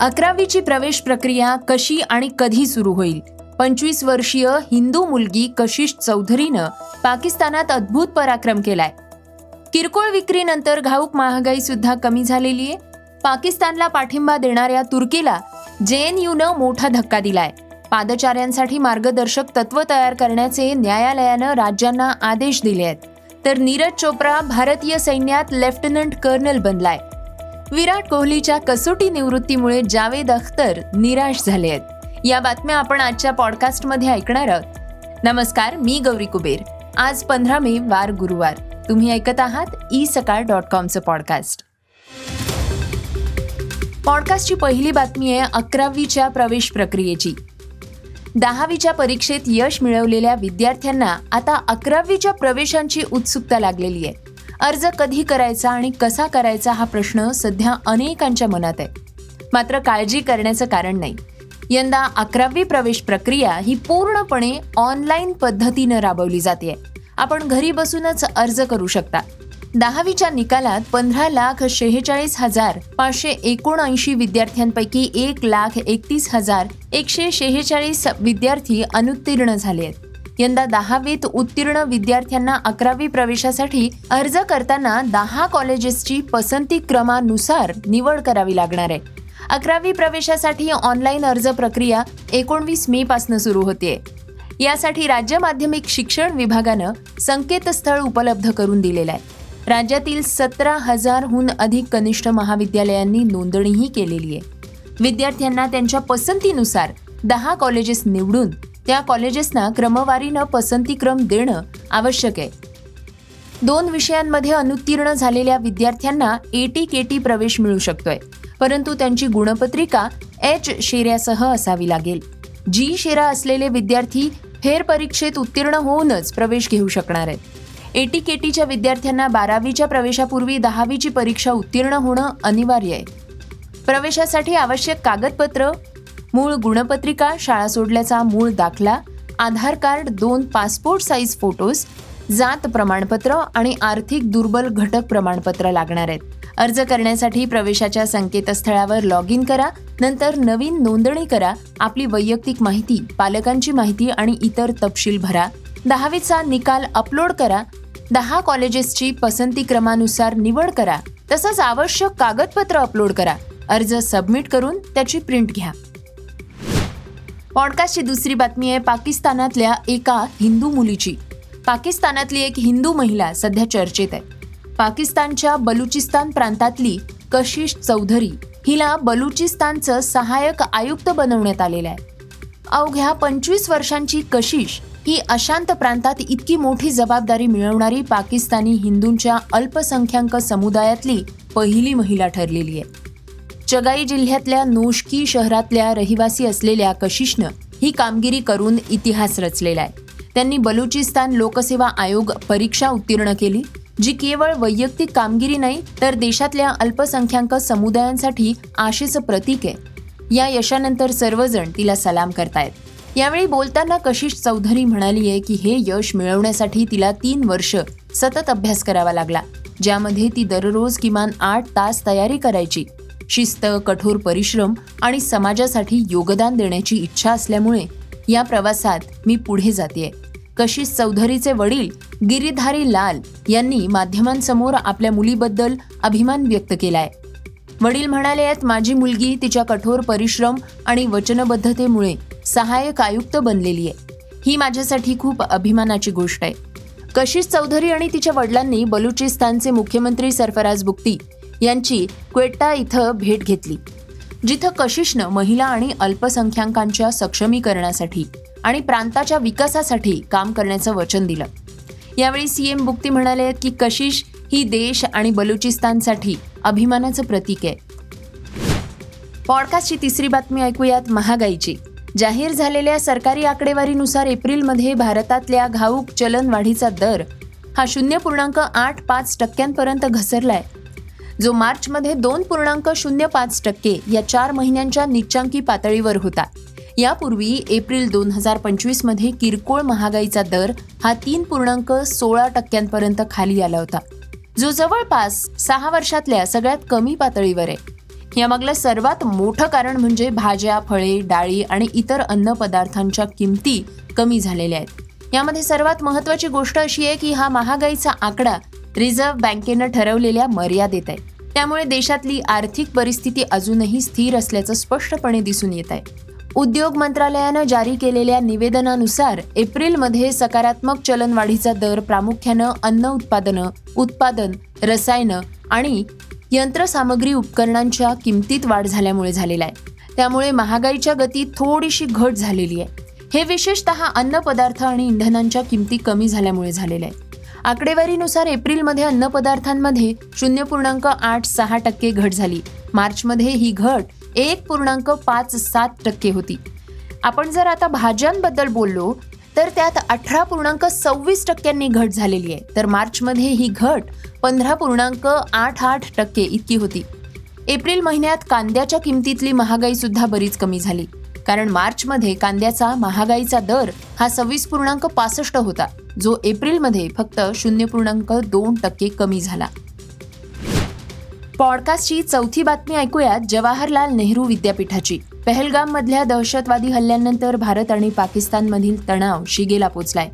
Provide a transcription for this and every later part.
अकरावीची प्रवेश प्रक्रिया कशी आणि कधी सुरू होईल? पंचवीस वर्षीय हिंदू मुलगी कशिश चौधरीनं पाकिस्तानात अद्भुत पराक्रम केलाय. किरकोळ विक्रीनंतर घाऊक महागाई सुद्धा कमी झालेली आहे. पाकिस्तानला पाठिंबा देणाऱ्या तुर्कीला जेएनयूनं मोठा धक्का दिलाय. पादचाऱ्यांसाठी मार्गदर्शक तत्व तयार करण्याचे न्यायालयानं राज्यांना आदेश दिले आहेत तर नीरज चोप्रा भारतीय सैन्यात लेफ्टनंट कर्नल बनलाय. विराट कोहलीच्या कसोटी निवृत्तीमुळे जावेद अख्तर निराश झाले आहेत. या बातम्या आपण आजच्या पॉडकास्टमध्ये ऐकणार आहोत. नमस्कार मी गौरी कुबेर. आज पंधरा मे वार गुरुवार. तुम्ही ऐकत आहात ई सकाळ डॉट कॉमचं पॉडकास्ट. पॉडकास्टची पहिली बातमी आहे अकरावीच्या प्रवेश प्रक्रियेची. दहावीच्या परीक्षेत यश मिळवलेल्या विद्यार्थ्यांना आता अकरावीच्या प्रवेशांची उत्सुकता लागलेली आहे. अर्ज कधी करायचा आणि कसा करायचा हा प्रश्न सध्या अनेकांच्या मनात आहे. मात्र काळजी करण्याचं कारण नाही. यंदा अकरावी प्रवेश प्रक्रिया ही पूर्णपणे ऑनलाईन पद्धतीनं राबवली जाते आपण घरी बसूनच अर्ज करू शकता. दहावीच्या निकालात पंधरा लाख शेहेचाळीस हजार पाचशे एकोणऐंशी विद्यार्थ्यांपैकी एक लाख एकतीस हजार एकशे शेहेचाळीस विद्यार्थी अनुत्तीर्ण झाले आहेत. यंदा दहावीत उत्तीर्ण विद्यार्थ्यांना अकरावी प्रवेशासाठी अर्ज करताना दहा कॉलेजेसची पसंती क्रमानुसार निवड करावी लागणार आहे. अकरावी प्रवेशासाठी ऑनलाईन अर्ज प्रक्रिया एकोणवीस मे पासून सुरू होते. यासाठी राज्य माध्यमिक शिक्षण विभागानं संकेतस्थळ उपलब्ध करून दिलेलं आहे. राज्यातील सतरा हजारहून अधिक कनिष्ठ महाविद्यालयांनी नोंदणीही केलेली आहे. विद्यार्थ्यांना त्यांच्या पसंतीनुसार दहा कॉलेजेस निवडून त्या कॉलेजेसना क्रमवारीनं पसंतीक्रम देणं आवश्यक आहे. दोन विषयांमध्ये अनुत्तीर्ण झालेल्या विद्यार्थ्यांना एटी केटी प्रवेश मिळू शकतोय परंतु त्यांची गुणपत्रिका एच शेऱ्यासह असावी लागेल. जी शेरा असलेले विद्यार्थी फेरपरीक्षेत उत्तीर्ण होऊनच प्रवेश घेऊ शकणार आहेत. एटीकेटीच्या विद्यार्थ्यांना बारावीच्या प्रवेशापूर्वी दहावीची परीक्षा उत्तीर्ण होणं अनिवार्य आहे. प्रवेशासाठी आवश्यक कागदपत्र मूळ गुणपत्रिका शाळा सोडल्याचा मूळ दाखला आधार कार्ड दोन पासपोर्ट साईज फोटोज जात प्रमाणपत्र आणि आर्थिक दुर्बल घटक प्रमाणपत्र लागणार आहेत. अर्ज करण्यासाठी प्रवेशाच्या संकेतस्थळावर लॉग इन करा नंतर नवीन नोंदणी करा आपली वैयक्तिक माहिती पालकांची माहिती आणि इतर तपशील भरा. दहावीचा निकाल अपलोड करा दहा कॉलेजेसची पसंती क्रमानुसार निवड करा तसंच आवश्यक कागदपत्र अपलोड करा. अर्ज सबमिट करून त्याची प्रिंट घ्या. पॉडकास्टची दुसरी बातमी आहे पाकिस्तानातल्या एका हिंदू मुलीची. पाकिस्तानातली एक हिंदू महिला सध्या चर्चेत आहे. पाकिस्तानच्या बलुचिस्तान प्रांतातली कशिश चौधरी हिला बलुचिस्तानचं सहाय्यक आयुक्त बनवण्यात आलेलं आहे. अवघ्या पंचवीस वर्षांची कशिश ही अशांत प्रांतात इतकी मोठी जबाबदारी मिळवणारी पाकिस्तानी हिंदूंच्या अल्पसंख्याक समुदायातली पहिली महिला ठरलेली आहे. चगाई जिल्ह्यातल्या नोशकी शहरातल्या रहिवासी असलेल्या कशिशनं ही कामगिरी करून इतिहास रचलेला आहे. त्यांनी बलुचिस्तान लोकसेवा आयोग परीक्षा उत्तीर्ण केली जी केवळ वैयक्तिक कामगिरी नाही तर देशातल्या अल्पसंख्याक समुदायांसाठी आशेचं प्रतीक आहे. या यशानंतर सर्वजण तिला सलाम करतायत. यावेळी बोलताना कशिश चौधरी म्हणाली आहे की हे यश मिळवण्यासाठी तिला तीन वर्ष सतत अभ्यास करावा लागला ज्यामध्ये ती दररोज किमान आठ तास तयारी करायची. शिस्त कठोर परिश्रम आणि समाजासाठी योगदान देण्याची इच्छा असल्यामुळे या प्रवासात मी पुढे जाते कशिश चौधरीचे वडील गिरीधारी लाल यांनी माध्यमांसमोर आपल्या मुलीबद्दल अभिमान व्यक्त केलाय. वडील म्हणाले आहेत माझी मुलगी तिच्या कठोर परिश्रम आणि वचनबद्धतेमुळे सहाय्यक आयुक्त बनलेली आहे. ही माझ्यासाठी खूप अभिमानाची गोष्ट आहे. कशिश चौधरी आणि तिच्या वडिलांनी बलुचिस्तानचे मुख्यमंत्री सरफराज बुक्ती यांची क्वेट्टा इथं भेट घेतली जिथं कशिशनं महिला आणि अल्पसंख्याकांच्या सक्षमीकरणासाठी आणि प्रांताच्या विकासासाठी काम करण्याचं वचन दिलं. यावेळी सीएम बुक्ती म्हणाले की कशिश ही देश आणि बलुचिस्तानसाठी अभिमानाचं प्रतीक आहे. पॉडकास्टची तिसरी बातमी ऐकूयात महागाईची. जाहीर झालेल्या सरकारी आकडेवारीनुसार एप्रिलमध्ये भारतातल्या घाऊक चलनवाढीचा दर हा शून्य पूर्णांक आठ पाच टक्क्यांपर्यंत घसरलाय जो मार्चमध्ये दोन पूर्णांक शून्य पाच टक्के या चार महिन्यांच्या निच्चांकी पातळीवर होता. यापूर्वी एप्रिल दोन हजार पंचवीसमध्ये किरकोळ महागाईचा दर हा तीन पूर्णांक सोळा टक्क्यांपर्यंत खाली आला होता. जो जवळपास सहा वर्षातल्या सगळ्यात कमी पातळीवर आहे. यामागलं सर्वात मोठं कारण म्हणजे भाज्या फळे डाळी आणि इतर अन्न पदार्थांच्या किमती कमी झालेल्या आहेत. यामध्ये सर्वात महत्त्वाची गोष्ट अशी आहे की हा महागाईचा आकडा रिझर्व्ह बँकेनं ठरवलेल्या मर्यादेत आहे त्यामुळे देशातली आर्थिक परिस्थिती अजूनही स्थिर असल्याचं स्पष्टपणे दिसून येत आहे. उद्योग मंत्रालयानं जारी केलेल्या निवेदनानुसार एप्रिलमध्ये सकारात्मक चलनवाढीचा दर प्रामुख्यानं अन्न उत्पादनं उत्पादन रसायनं आणि यंत्रसामग्री उपकरणांच्या किमतीत वाढ झाल्यामुळे झालेला आहे. त्यामुळे महागाईच्या गतीत थोडीशी घट झालेली आहे. हे विशेषतः अन्न पदार्थ आणि इंधनांच्या किमती कमी झाल्यामुळे झालेलं आहे आकडेवारीनुसार एप्रिलमध्ये अन्नपदार्थांमध्ये शून्य पूर्णांक आठ सहा टक्के घट झाली. मार्चमध्ये ही घट एक पूर्णांक पाच सात टक्के होती. आपण जर आता भाज्यांबद्दल बोललो तर त्यात अठरा पूर्णांक सव्वीस टक्क्यांनी घट झालेली आहे. तर मार्चमध्ये ही घट पंधरा पूर्णांक आठ आठ टक्के इतकी होती. एप्रिल महिन्यात कांद्याच्या किमतीतली महागाई सुद्धा बरीच कमी झाली. कारण मार्चमध्ये कांद्याचा महागाईचा दर हा सव्वीस पूर्णांक पासष्ट होता. जो एप्रिलमध्ये फक्त शून्य पूर्णांक दोन टक्के कमी झाला. पॉडकास्टची चौथी बातमी ऐकूयात जवाहरलाल नेहरू विद्यापीठाची. पहलगाममधल्या दहशतवादी हल्ल्यानंतर भारत आणि पाकिस्तानमधील तणाव शिगेला पोचलाय.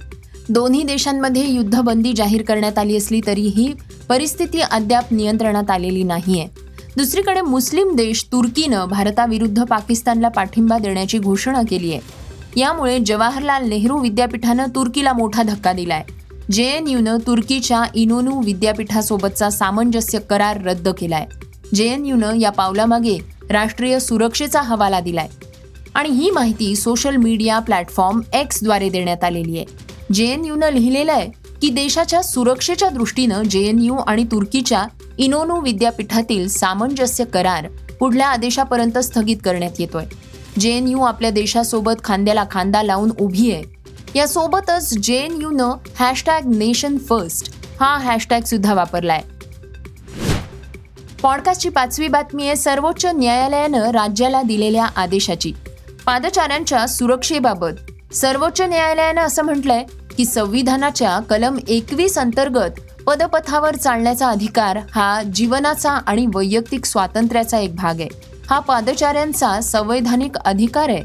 दोन्ही देशांमध्ये युद्धबंदी जाहीर करण्यात आली असली तरीही परिस्थिती अद्याप नियंत्रणात आलेली नाहीये. दुसरीकडे मुस्लिम देश तुर्कीनं भारताविरुद्ध पाकिस्तानला पाठिंबा देण्याची घोषणा केली आहे यामुळे जवाहरलाल नेहरू विद्यापीठानं तुर्कीला मोठा धक्का दिलाय. जे एन यूनं तुर्कीच्या इनोनू विद्यापीठासोबतचा सामंजस्य करार रद्द केलाय. जे एन यूनं या पावलामागे राष्ट्रीय सुरक्षेचा हवाला दिलाय. आणि ही माहिती सोशल मीडिया प्लॅटफॉर्म एक्सद्वारे देण्यात आलेली आहे. जे एन यूनं लिहिलेलं आहे की देशाच्या सुरक्षेच्या दृष्टीनं जे एन यू आणि तुर्कीच्या इनोनू विद्यापीठातील सामंजस्य करार पुढल्या आदेशापर्यंत स्थगित करण्यात येतोय. जे एन यू आपल्या देशासोबत खांद्याला खांदा लावून उभी आहे. यासोबतच जे एन यूनं हॅशटॅग नेशन फर्स्ट हा हॅशटॅग सुद्धा वापरलाय. पॉडकास्टची पाचवी बातमी आहे सर्वोच्च न्यायालयानं राज्याला दिलेल्या आदेशाची. पादचाऱ्यांच्या सुरक्षेबाबत. सर्वोच्च न्यायालयानं असं म्हटलंय की संविधानाच्या कलम एकवीस अंतर्गत पदपथावर चालण्याचा अधिकार हा जीवनाचा आणि वैयक्तिक स्वातंत्र्याचा एक भाग आहे. हा पादचाऱ्यांचा संवैधानिक अधिकार आहे.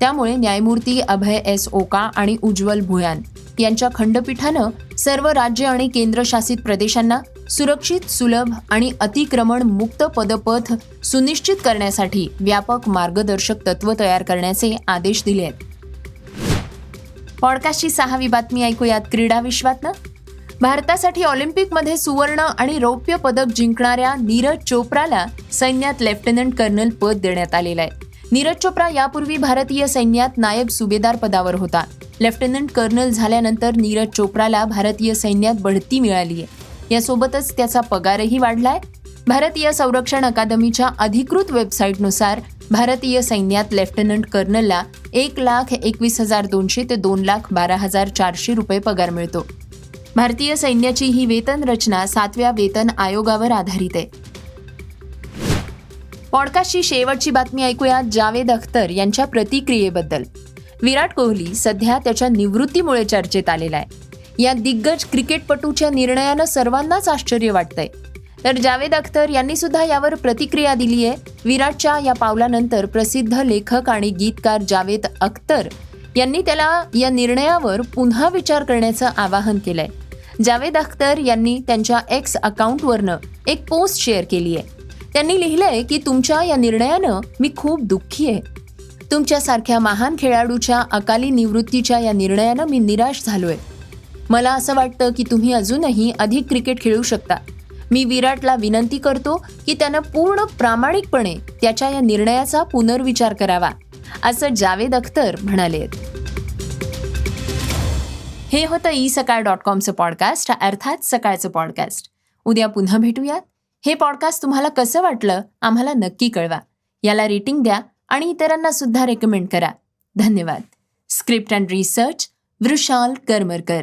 त्यामुळे न्यायमूर्ती अभय एस ओका आणि उज्ज्वल भुयान यांच्या खंडपीठानं सर्व राज्य आणि केंद्रशासित प्रदेशांना सुरक्षित सुलभ आणि अतिक्रमण मुक्त पदपथ सुनिश्चित करण्यासाठी व्यापक मार्गदर्शक तत्व तयार करण्याचे आदेश दिले आहेत. पॉडकास्टची सहावी बातमी ऐकूयात क्रीडा विश्वातनं. भारतासाठी ऑलिम्पिकमध्ये सुवर्ण आणि रौप्य पदक जिंकणाऱ्या नीरज चोप्राला सैन्यात लेफ्टनंट कर्नल पद देण्यात आलेलं आहे. नीरज चोप्रा यापूर्वी भारतीय सैन्यात नायब सुभेदार पदावर होता. लेफ्टनंट कर्नल झाल्यानंतर नीरज चोप्राला भारतीय सैन्यात बढती मिळाली आहे. यासोबतच त्याचा पगारही वाढलाय. भारतीय संरक्षण अकादमीच्या अधिकृत वेबसाईटनुसार भारतीय सैन्यात लेफ्टनंट कर्नलला एक लाख एकवीस हजार दोनशे ते दोन लाख बारा हजार चारशे रुपये पगार मिळतो. भारतीय सैन्याची ही वेतन रचना सातव्या वेतन आयोगावर आधारित आहे. पॉडकास्टची शेवटची बातमी ऐकूया जावेद अख्तर यांच्या प्रतिक्रियेबद्दल. विराट कोहली सध्या त्याच्या निवृत्तीमुळे चर्चेत आलेला आहे. या दिग्गज क्रिकेटपटूच्या निर्णयानं सर्वांनाच आश्चर्य वाटतंय. तर जावेद अख्तर यांनी सुद्धा यावर प्रतिक्रिया दिली आहे विराटच्या या पावलानंतर प्रसिद्ध लेखक आणि गीतकार जावेद अख्तर यांनी त्याला या निर्णयावर पुन्हा विचार करण्याचं आवाहन केलंय. जावेद अख्तर यांनी त्यांच्या एक्स अकाउंटवरनं एक पोस्ट शेअर केली आहे त्यांनी लिहिलंय की तुमच्या या निर्णयानं मी खूप दुःखी आहे. तुमच्यासारख्या महान खेळाडूच्या अकाली निवृत्तीच्या या निर्णयानं मी निराश झालोय. मला असं वाटतं की तुम्ही अजूनही अधिक क्रिकेट खेळू शकता. मी विराटला विनंती करतो की त्यानं पूर्ण प्रामाणिकपणे त्याच्या या निर्णयाचा पुनर्विचार करावा असं जावेद अख्तर म्हणाले हे होतं ई सकाळ डॉट कॉमचं पॉडकास्ट अर्थात सकाळचं पॉडकास्ट उद्या पुन्हा भेटूयात. हे पॉडकास्ट तुम्हाला कसं वाटलं आम्हाला नक्की कळवा. याला रेटिंग द्या आणि इतरांना सुद्धा रेकमेंड करा. धन्यवाद. Script and research Vrushal Karmarkar